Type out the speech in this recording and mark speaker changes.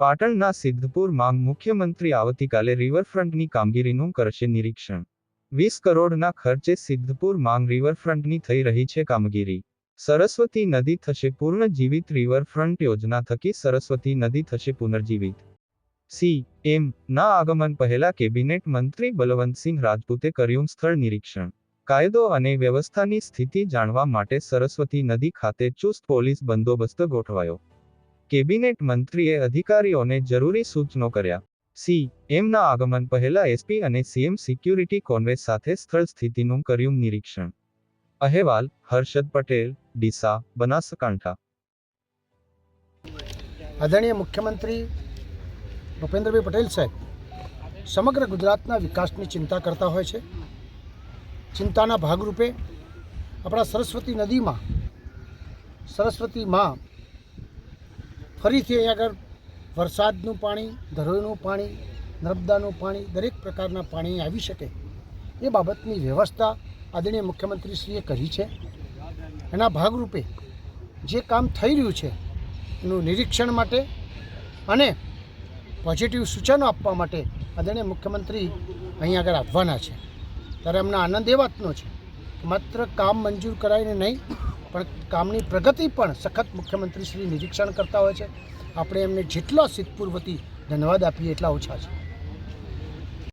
Speaker 1: પાટણના સિદ્ધપુર માંગ મુખ્યમંત્રી આવતીકાલે રિવરફ્રન્ટની કામગીરીનું કરશે નિરીક્ષણ. વીસ કરોડના ખર્ચે સિદ્ધપુર માંગ રિવરફ્રન્ટની થઈ રહી છે કામગીરી. સરસ્વતી નદી થશે પૂર્ણજીવિત રિવરફ્રન્ટ યોજના થકી સરસ્વતી નદી થશે પુનર્જીવિત. સી. એમ. ના આગમન પહેલા કેબિનેટ મંત્રી બલવંતસિંહ રાજપૂતે કર્યું સ્થળ નિરીક્ષણ. કાયદો અને વ્યવસ્થાની સ્થિતિ જાણવા માટે સરસ્વતી નદી ખાતે ચુસ્ત પોલીસ બંદોબસ્ત ગોઠવાયો. કેબિનેટ મંત્રીએ અધિકારીઓને જરૂરી સૂચનો કર્યા. સી. એમના આગમન પહેલા એસપી અને સીએમ સિક્યુરિટી કોન્વે સાથે સ્થળ સ્થિતિનું કર્યું નિરીક્ષણ. અહેવાલ, હર્ષદ પટેલ, ડીસા, બનાસકાંઠા.
Speaker 2: આદરણીય મુખ્યમંત્રી ભૂપેન્દ્રભાઈ પટેલ સાહેબ, સમગ્ર ગુજરાતના વિકાસની ચિંતા કરતા હોય છે. ચિંતાના ભાગરૂપે આપણા સરસ્વતી નદીમાં, સરસ્વતી માં ફરીથી અહીં આગળ વરસાદનું પાણી ધરોઈનું પાણી, નર્મદાનું પાણી, દરેક પ્રકારના પાણી આવી શકે એ બાબતની વ્યવસ્થા આદરણીય મુખ્યમંત્રીશ્રીએ કરી છે. એના ભાગરૂપે જે કામ થઈ રહ્યું છે એનું નિરીક્ષણ માટે અને પોઝિટિવ સૂચનો આપવા માટે આદરણીય મુખ્યમંત્રી અહીં આગળ આવવાના છે. ત્યારે અમને આનંદ એ વાતનો છે માત્ર કામ મંજૂર કરાવીને નહીં કામની પ્રગતિ પણ સખત મુખ્યમંત્રી શ્રી નિરીક્ષણ કરતા હોય છે. આપણે એમને જેટલા સિદ્ધપૂર્વતી ધન્યવાદ આપીએ એટલા ઓછા છે.